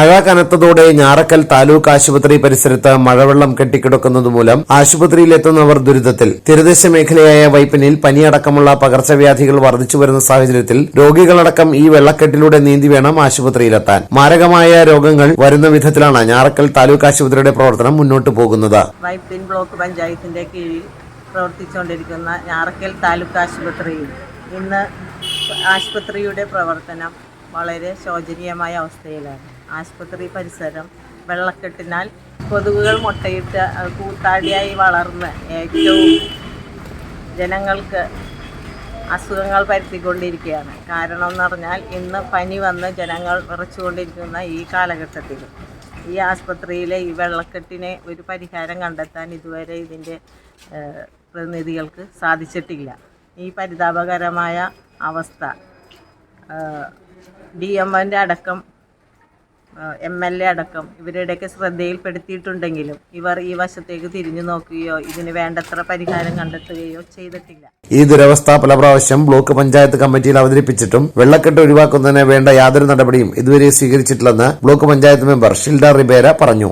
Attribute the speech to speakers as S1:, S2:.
S1: മഴ കനത്തതോടെ ഞാറക്കൽ താലൂക്ക് ആശുപത്രി പരിസരത്ത് മഴവെള്ളം കെട്ടിക്കിടക്കുന്നതുമൂലം ആശുപത്രിയിലെത്തുന്നവർ ദുരിതത്തിൽ. തീരദേശ മേഖലയായ വൈപ്പിനിൽ പനിയടക്കമുള്ള പകർച്ചവ്യാധികൾ വർദ്ധിച്ചു വരുന്ന സാഹചര്യത്തിൽ രോഗികളടക്കം ഈ വെള്ളക്കെട്ടിലൂടെ നീന്തി വേണം ആശുപത്രിയിലെത്താൻ. മാരകമായ രോഗങ്ങൾ വരുന്ന വിധത്തിലാണ് ഞാറക്കൽ താലൂക്ക് ആശുപത്രിയുടെ പ്രവർത്തനം മുന്നോട്ടു പോകുന്നത്.
S2: വൈപ്പിൻ ബ്ലോക്ക് പഞ്ചായത്തിന്റെ കീഴിൽ പ്രവർത്തിച്ചുകൊണ്ടിരിക്കുന്ന ഞാറക്കൽ താലൂക്ക് ആശുപത്രിയിൽ ഇന്ന് ആശുപത്രിയുടെ പ്രവർത്തനം വളരെ ശോചനീയമായ അവസ്ഥയിലാണ്. ആശുപത്രി പരിസരം വെള്ളക്കെട്ടിനാൽ കൊതുകുകൾ മുട്ടയിട്ട് കൂത്താടിയായി വളർന്ന് ഏറ്റവും ജനങ്ങൾക്ക് അസുഖങ്ങൾ പരത്തിക്കൊണ്ടിരിക്കുകയാണ്. കാരണം എന്ന് പറഞ്ഞാൽ ഇന്ന് പനി വന്ന് ജനങ്ങൾ വിറച്ചുകൊണ്ടിരിക്കുന്ന ഈ കാലഘട്ടത്തിൽ ഈ ആശുപത്രിയിലെ ഈ വെള്ളക്കെട്ടിനെ ഒരു പരിഹാരം കണ്ടെത്താൻ ഇതുവരെ ഇതിന്റെ പ്രതിനിധികൾക്ക് സാധിച്ചിട്ടില്ല. ഈ പരിതാപകരമായ അവസ്ഥ ഡി എം എന്റെ അടക്കം എം എൽ എ അടക്കം ഇവരുടെയൊക്കെ ശ്രദ്ധയിൽപ്പെടുത്തിയിട്ടുണ്ടെങ്കിലും ഇവർ ഈ വശത്തേക്ക് തിരിഞ്ഞു നോക്കുകയോ ഇതിന് വേണ്ടത്ര പരിഹാരം കണ്ടെത്തുകയോ ചെയ്തിട്ടില്ല.
S1: ഈ ദുരവസ്ഥ പല പ്രാവശ്യം ബ്ലോക്ക് പഞ്ചായത്ത് കമ്മിറ്റിയിൽ അവതരിപ്പിച്ചിട്ടും വെള്ളക്കെട്ട് ഒഴിവാക്കുന്നതിന് വേണ്ട യാതൊരു നടപടിയും ഇതുവരെ സ്വീകരിച്ചിട്ടില്ലെന്ന് ബ്ലോക്ക് പഞ്ചായത്ത് മെമ്പർ ഷിൽഡ റിബേര പറഞ്ഞു.